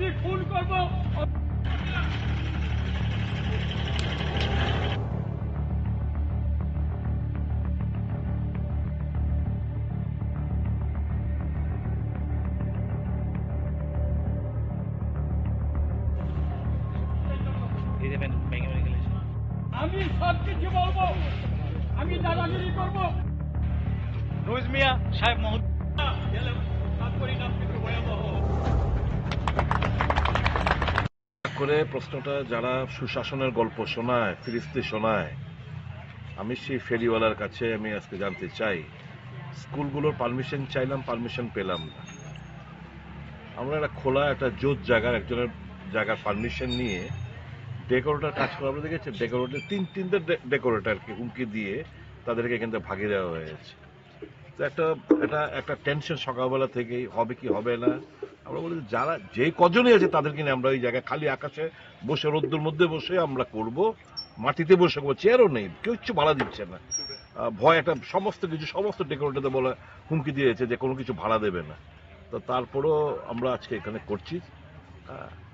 আমি খুন করব। আমি সব কিছু বলব। আমি দাদাগিরি করব। রোজ মিয়া সাহেব মহোদয় গেলে তার করে প্রশ্নটা যারা সুশাসনের গল্প শোনায়, ফিরিস্তি শোনায়, আমি সেই ফেরিওয়ালার কাছে আমি আজকে জানতে চাই, স্কুলগুলোর পারমিশন চাইলাম, পারমিশন পেলাম না। আমরা একটা খোলা, একটা জোত জায়গার, একজনের জায়গার পারমিশন নিয়ে ডেকোরেটার কাজ করে আমরা দেখেছি, ডেকোরেটর তিন, তিনটে ডেকোরেটারকে হুমকি দিয়ে তাদেরকে থেকে ভাগিয়ে দেওয়া হয়েছে। তো একটা এটা একটা টেনশন সকালবেলা থেকেই হবে কি হবে না আমরা বলি যারা যে কজনই আছে তাদেরকে নিয়ে আমরা ওই জায়গায় খালি আকাশে বসে, রোদ্দুর মধ্যে বসে আমরা করব। মাটিতে বসে করব। চেয়ারও নেই। কেউ কিছু ভাড়া দিচ্ছে না। ভয় একটা সমস্ত কিছু, সমস্ত ডেকোরেটরদের বলে হুমকি দিয়েছে যে কোনো কিছু ভাড়া দেবে না। তো তারপরও আমরা আজকে এখানে করছি।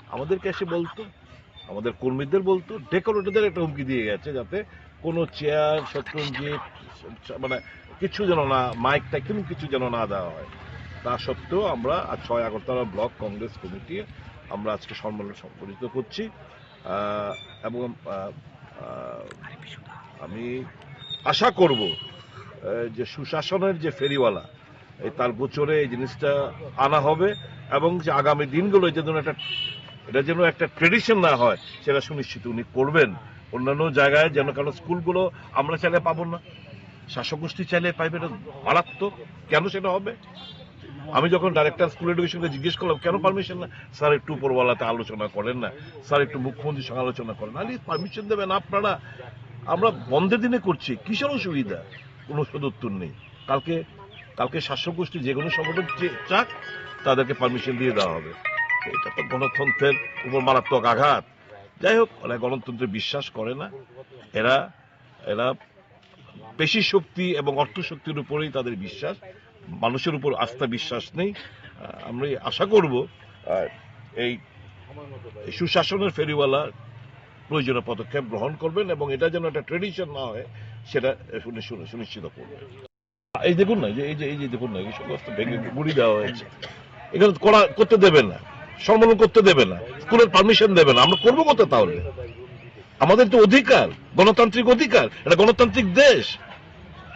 আমাদেরকে এসে বলতো, আমাদের কর্মীদের বলতো ডেকোরেটরদের একটা হুমকি দিয়ে গেছে যাতে কোনো চেয়ার শত্রুঞ্জিত মানে কিছু যেন না মাইক টাইক কোনো কিছু যেন না দেওয়া হয়। তা সত্ত্বেও আমরা আজ ছয় আগরতলা ব্লক কংগ্রেস কমিটি আমরা আজকে সম্মেলন সংগঠিত করছি। এবং আমি আশা করব যে সুশাসনের যে ফেরিওয়ালা, এই তার গোচরে এই জিনিসটা আনা হবে এবং যে আগামী দিনগুলো যেন একটা, এটা যেন একটা ট্রেডিশন না হয়, সেটা সুনিশ্চিত উনি করবেন। অন্যান্য জায়গায় যেন কারণ স্কুলগুলো আমরা চাইলে পাবো না শাসক গোষ্ঠী চাইলে পাইবে এটা মারাত্মক। কেন সেটা হবে? আমি যখন ডাইরেক্টর স্কুল এডুকেশনকে জিজ্ঞেস করলাম, কেন পারমিশন না? স্যার, একটু উপরওয়ালাতে আলোচনা করেন না। স্যার, একটু মুখ্যমন্ত্রীর সঙ্গে আলোচনা করেন আরে পারমিশন দেবেন আপনারা? আমরা বন্ধের দিনে করছি। কিসের অসুবিধা? কোনো সদুত্তর নেই। কালকে কালকে শাসক গোষ্ঠী যে কোনো সংগঠন চে- চাক, তাদেরকে পারমিশন দিয়ে দেওয়া হবে। এটা তো গণতন্ত্রের উপর মারাত্মক আঘাত। যাই হোক, ওরা গণতন্ত্রে বিশ্বাস করে না। এরা এরা পেশি শক্তি এবং অর্থ শক্তির উপরেই তাদের বিশ্বাস। মানুষের উপর আস্থা বিশ্বাস নেই। আমরা আশা করব এই সুশাসনের ফেরিওয়ালা প্রয়োজনীয় পদক্ষেপ গ্রহণ করবেন এবং এটা যেন একটা ট্রেডিশন না হয়, সেটা সুনিশ্চিত করবেন। এই দেখুন না যে, এই যে এই যে দেখুন না, এই সমস্ত ভেঙে গুড়ি দেওয়া হয়েছে। এখানে করা, করতে দেবে না, সম্মেলন করতে দেবে না, স্কুলের পারমিশন দেবে না। আমরা করব কত তাহলে? আমাদের তো অধিকার, গণতান্ত্রিক অধিকার, এটা গণতান্ত্রিক দেশ।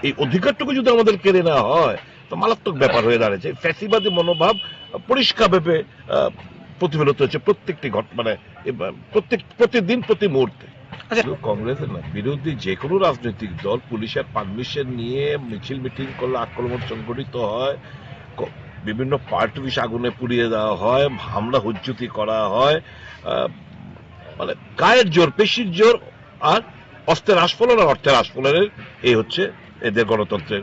এই অধিকারটুকু যদি আমাদের কেড়ে নেওয়া হয় তো মারাত্মক ব্যাপার হয়ে দাঁড়িয়েছে। ফ্যাসিবাদী মনোভাব পরিষ্কারভাবে আহ, প্রতিফলিত হচ্ছে প্রত্যেকটি ঘট মানে প্রত্যেক প্রতিদিন প্রতি মুহূর্তে। কংগ্রেসের না বিরোধী যে কোনো রাজনৈতিক দল পুলিশের পারমিশন নিয়ে মিছিল মিটিং করলে আক্রমণ সংগঠিত হয় বিভিন্ন পার্ট অফিস আগুনে পুড়িয়ে দেওয়া হয় হামলা হুজ্জুতি করা হয় মানে গায়ের জোর পেশির জোর আর অস্ত্রের আস্ফলন আর অর্থের আস্ফলনের এই হচ্ছে এদের গণতন্ত্রের